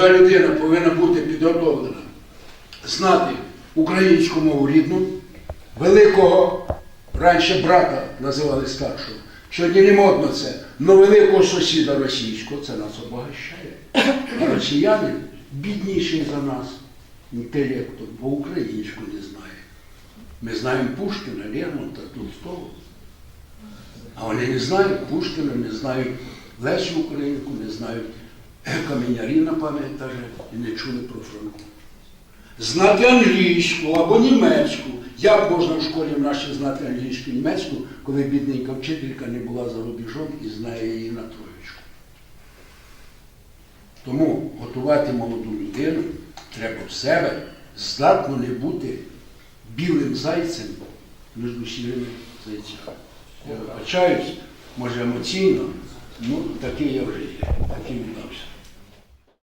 молода людина повинна бути підготовлена, знати українську мову рідну, великого раніше брата називали старшого. Сьогодні не модно це, але великого сусіда російського це нас обогащає. А росіяни бідніші за нас інтелектом, бо українську не знає. Ми знаємо Пушкіна, Лермонтова, Толстого. А вони не знають Пушкіна, не знають Лесю Українку, не знають Каменяріна пам'ять даже, і не чули про Франку. Знати англійську або німецьку. Як можна в школі в нашій знати англійську і німецьку, коли бідненька вчителька не була за рубежом і знає її на троєчку? Тому готувати молоду людину треба в себе, здатно не бути білим зайцем між сірими зайцями. Я вибачаюсь, може емоційно, ну такий я вже є.